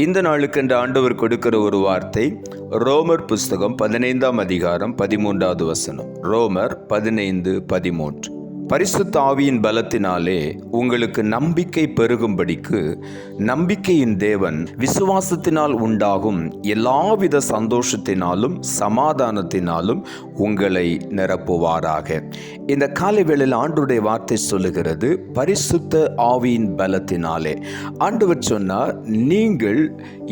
இந்த நாளுக்கென்று ஆண்டவர் கொடுக்கிற ஒரு வார்த்தை ரோமர் புஸ்தகம் பதினைந்தாம் அதிகாரம் பதிமூன்றாவது வசனம். ரோமர் பதினைந்து பதிமூன்று. பரிசுத்த ஆவியின் பலத்தினாலே உங்களுக்கு நம்பிக்கை பெருகும்படிக்கு நம்பிக்கையின் தேவன் விசுவாசத்தினால் உண்டாகும் எல்லாவித சந்தோஷத்தினாலும் சமாதானத்தினாலும் உங்களை நிரப்புவாராக. இந்த காலை வேளையில் ஆண்டுடைய வார்த்தை சொல்லுகிறது பரிசுத்த ஆவியின் பலத்தினாலே. ஆண்டவர் சொன்னார் நீங்கள்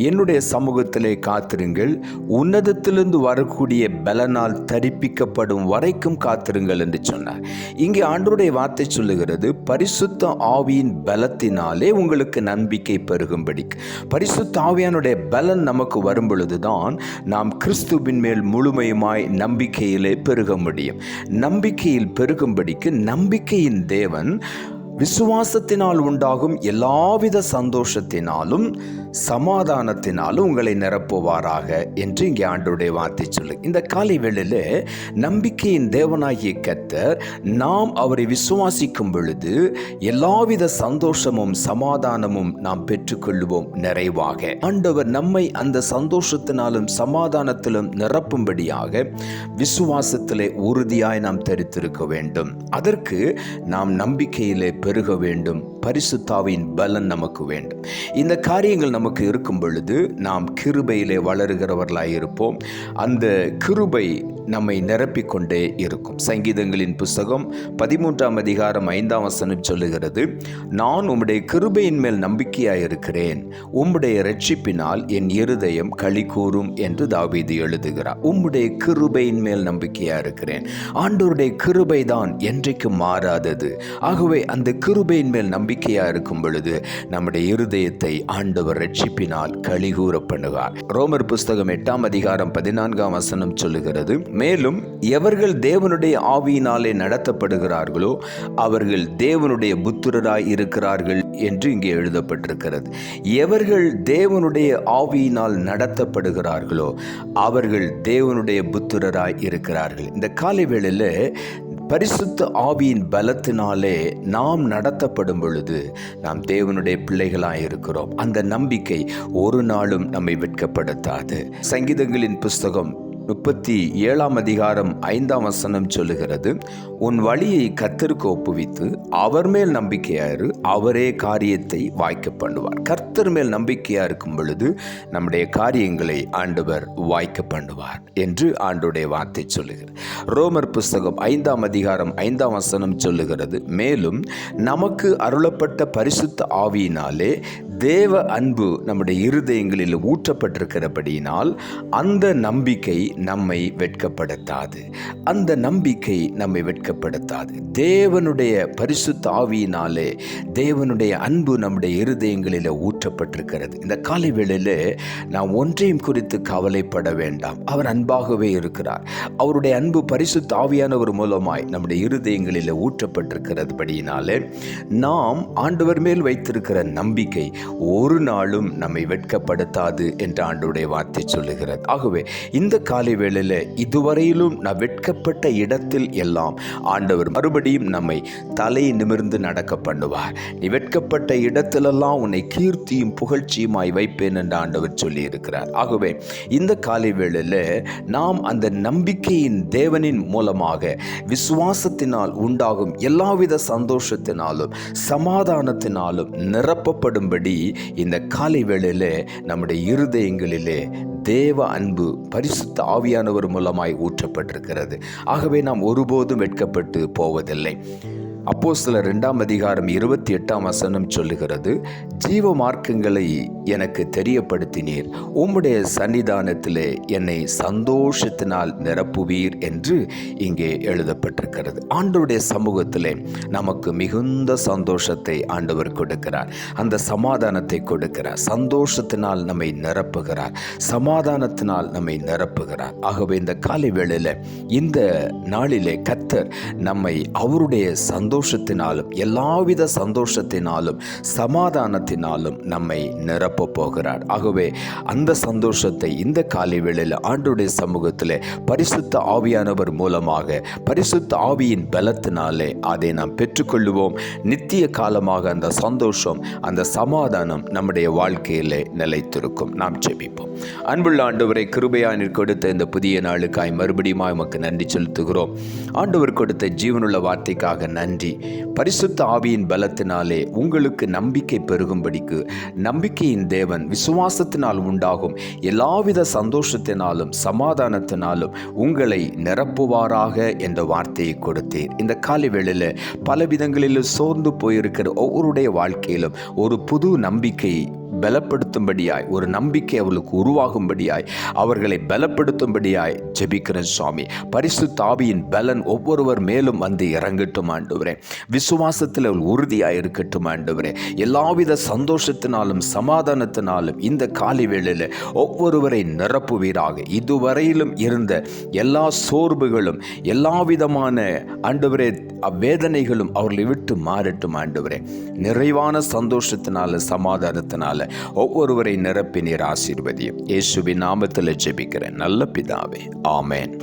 என்னுடைய சமூகத்திலே காத்திருங்கள் உன்னதத்திலிருந்து வரக்கூடிய பலனால் தரிப்பிக்கப்படும் வரைக்கும் காத்திருங்கள் என்று சொன்னார். இங்கே ஆண்டருடைய வார்த்தை சொல்லுகிறது பரிசுத்த ஆவியின் பலத்தினாலே உங்களுக்கு நம்பிக்கை பெருகும்படி. பரிசுத்த ஆவியானுடைய பலன் நமக்கு வரும் பொழுதுதான் நாம் கிறிஸ்துவின் மேல் முழுமையுமாய் நம்பிக்கையிலே பெருக முடியும். நம்பிக்கையில் பெருகும்படிக்கு நம்பிக்கையின் தேவன் விசுவாசத்தினால் உண்டாகும் எல்லாவித சந்தோஷத்தினாலும் சமாதானத்தினாலும் உங்களை நிரப்புவாராக என்று இங்கே ஆண்டுடைய வார்த்தை சொல்லு. இந்த காலை வேளையில் நம்பிக்கையின் தேவனாகிய கத்தர் நாம் அவரை விசுவாசிக்கும் பொழுது எல்லாவித சந்தோஷமும் சமாதானமும் நாம் பெற்றுக்கொள்வோம் நிறைவாக. ஆண்டவர் நம்மை அந்த சந்தோஷத்தினாலும் சமாதானத்திலும் நிரப்பும்படியாக விசுவாசத்திலே உறுதியாய் நாம் தரித்திருக்க வேண்டும். அதற்கு நாம் நம்பிக்கையிலே பெருக வேண்டும். பரிசுத்தாவின் பலன் நமக்கு வேண்டும். இந்த காரியங்கள் நமக்கு இருக்கும் பொழுது நாம் கிருபையிலே வளருகிறவர்களாக இருப்போம். அந்த கிருபை நம்மை நிரப்பிக்கொண்டே இருக்கும். சங்கீதங்களின் புஸ்தகம் பதிமூன்றாம் அதிகாரம் ஐந்தாம் வசனம் சொல்லுகிறது நான் உம்முடைய கிருபையின் மேல் நம்பிக்கையாக இருக்கிறேன். உம்முடைய ரட்சிப்பினால் என் இருதயம் களி கூறும் என்று தாவீது எழுதுகிறார். உம்முடைய கிருபையின் மேல் நம்பிக்கையாக இருக்கிறேன். ஆண்டோருடைய கிருபை தான் என்றைக்கும் மாறாதது. ஆகவே அந்த கிருபையின் மேல் நம்பிக்கையாக இருக்கும் பொழுது நம்முடைய இருதயத்தை ஆண்டவர் ரட்சிப்பினால் கழிகூற பண்ணுவார் ரோமர் புஸ்தகம் எட்டாம் அதிகாரம் பதினான்காம் வசனம் சொல்லுகிறது மேலும் எவர்கள் தேவனுடைய ஆவியினாலே நடத்தப்படுகிறார்களோ அவர்கள் தேவனுடைய புத்திரராய் இருக்கிறார்கள் என்று இங்கே எழுதப்பட்டிருக்கிறது. எவர்கள் தேவனுடைய ஆவியினால் நடத்தப்படுகிறார்களோ அவர்கள் தேவனுடைய புத்திரராய் இருக்கிறார்கள். இந்த காலை வேளையில் பரிசுத்த ஆவியின் பலத்தினாலே நாம் நடத்தப்படும் பொழுது நாம் தேவனுடைய பிள்ளைகளாக இருக்கிறோம். அந்த நம்பிக்கை ஒரு நாளும் நம்மை வெட்கப்படுத்தாது. சங்கீதங்களின் புஸ்தகம் முப்பத்தி ஏழாம் அதிகாரம் ஐந்தாம் வசனம் சொல்லுகிறது உன் வழியை கத்தருக்கு ஒப்புவித்து அவர் மேல் நம்பிக்கையாரு அவரே காரியத்தை வாய்க்க பண்ணுவார். கர்த்தர் மேல் நம்பிக்கையாக இருக்கும் பொழுது நம்முடைய காரியங்களை ஆண்டவர் வாய்க்க பண்ணுவார் என்று ஆண்டுடைய வார்த்தை சொல்லுகிறது. ரோமர் புஸ்தகம் ஐந்தாம் அதிகாரம் ஐந்தாம் வசனம் சொல்லுகிறது மேலும் நமக்கு அருளப்பட்ட பரிசுத்த ஆவியினாலே தேவ அன்பு நம்முடைய இருதயங்களில் ஊற்றப்பட்டிருக்கிறபடியினால் அந்த நம்பிக்கை நம்மை வெட்கப்படுத்தாது. அந்த நம்பிக்கை நம்மை வெட்கப்படுத்தாது. தேவனுடைய பரிசுத்த ஆவியினாலே தேவனுடைய அன்பு நம்முடைய இருதயங்களில் ஊற்றப்பட்டிருக்கிறது. இந்த காலை வேளையில் நாம் ஒன்றையும் குறித்து கவலைப்பட வேண்டாம். அவர் அன்பாகவே இருக்கிறார். அவருடைய அன்பு பரிசுத்த ஆவியானவர் மூலமாய் நம்முடைய இருதயங்களில் ஊற்றப்பட்டிருக்கிறது படியினாலே நாம் ஆண்டவர் மேல் வைத்திருக்கிற நம்பிக்கை ஒரு நாளும் நம்மை வெட்கப்படுத்தாது என்று ஆண்டுடைய வார்த்தை சொல்லுகிறது. ஆகவே இந்த காலை வேளையில் இதுவரையிலும் நான் வெட்கப்பட்ட இடத்தில் எல்லாம் ஆண்டவர் மறுபடியும் நம்மை தலை நிமிர்ந்து நடக்க பண்ணுவார். நீ வெட்கப்பட்ட இடத்திலெல்லாம் உன்னை கீர்த்தியும் புகழ்ச்சியுமாய் வைப்பேன் என்று ஆண்டவர் சொல்லியிருக்கிறார். ஆகவே இந்த காலை வேளையில் நாம் அந்த நம்பிக்கையின் தேவனின் மூலமாக விசுவாசத்தினால் உண்டாகும் எல்லாவித சந்தோஷத்தினாலும் சமாதானத்தினாலும் நிரப்பப்படும்படி இந்த காலை வேளையில் நம்முடைய இருதயங்களிலே தேவ அன்பு பரிசுத்த ஆவியானவர் மூலமாய் ஊற்றப்பட்டிருக்கிறது. ஆகவே நாம் ஒருபோதும் வெட்கப்பட்டு போவதில்லை. அப்போ சில ரெண்டாம் அதிகாரம் இருபத்தி எட்டாம் வசனம் சொல்லுகிறது ஜீவ மார்க்கங்களை எனக்கு தெரியப்படுத்தினீர். உம்முடைய சன்னிதானத்திலே என்னை சந்தோஷத்தினால் நிரப்புவீர் என்று இங்கே எழுதப்பட்டிருக்கிறது. ஆண்டவருடைய சமூகத்திலே நமக்கு மிகுந்த சந்தோஷத்தை ஆண்டவர் கொடுக்கிறார். அந்த சமாதானத்தை கொடுக்கிறார். சந்தோஷத்தினால் நம்மை நிரப்புகிறார். சமாதானத்தினால் நம்மை நிரப்புகிறார். ஆகவே இந்த காலை வேளையில் இந்த நாளிலே கத்தர் நம்மை அவருடைய சந்தோஷத்தினாலும் எல்லாவித சந்தோஷத்தினாலும் சமாதானத்தினாலும் நம்மை நிரப்ப போகிறார். ஆகவே அந்த சந்தோஷத்தை இந்த காலை வேளையில் ஆண்டுடைய சமூகத்தில் பரிசுத்த ஆவியானவர் மூலமாக பரிசுத்த ஆவியின் பலத்தினாலே அதை நாம் பெற்றுக்கொள்ளுவோம். நித்திய காலமாக அந்த சந்தோஷம் அந்த சமாதானம் நம்முடைய வாழ்க்கையிலே நிலைத்திருக்கும். நாம் ஜெபிப்போம். அன்புள்ள ஆண்டவரை கிருபையானில் கொடுத்த இந்த புதிய நாளுக்காய் மறுபடியும் உமக்கு நன்றி செலுத்துகிறோம். ஆண்டவர் கொடுத்த ஜீவனுள்ள வார்த்தைக்காக நன்றி பரிசுத்த ஆவியின் பலத்தினாலே உங்களுக்கு நம்பிக்கை பெருகும்படிக்கு நம்பிக்கையின் தேவன் விசுவாசத்தினால் உண்டாகும். எல்லாவித சந்தோஷத்தினாலும் சமாதானத்தினாலும் உங்களை நிரப்புவாராக என்ற வார்த்தையை கொடுத்தேன் இந்த காலை வேளையில் பல விதங்களில் சோர்ந்து போயிருக்கிற ஒவ்வொருடைய வாழ்க்கையிலும் ஒரு புது நம்பிக்கை பலப்படுத்தும்படியாய் ஒரு நம்பிக்கை அவளுக்கு உருவாகும்படியாய் அவர்களை பலப்படுத்தும்படியாய் ஜெபிக்கிறேன் சுவாமி. பரிசு ஆவியின் பலன் ஒவ்வொருவர் மேலும் வந்து இறங்கட்டும் ஆண்டுவரே. விசுவாசத்தில் அவள் உறுதியாக இருக்கட்டும் ஆண்டுவரே. எல்லாவித சந்தோஷத்தினாலும் சமாதானத்தினாலும் இந்த காலை வேளையில் ஒவ்வொருவரை நிரப்புவீராக. இதுவரையிலும் இருந்த எல்லா சோர்வுகளும் எல்லா விதமான ஆண்டவரே அவ்வேதனைகளும் அவர்களை விட்டு மாறட்டும் ஆண்டவரே. நிறைவான சந்தோஷத்தினால சமாதானத்தினால ஒவ்வொருவரை நிரப்பி நீர் ஆசீர்வதியும். இயேசுவின் நாமத்தில் ஜெபிக்கிறேன். நல்ல பிதாவே ஆமேன்.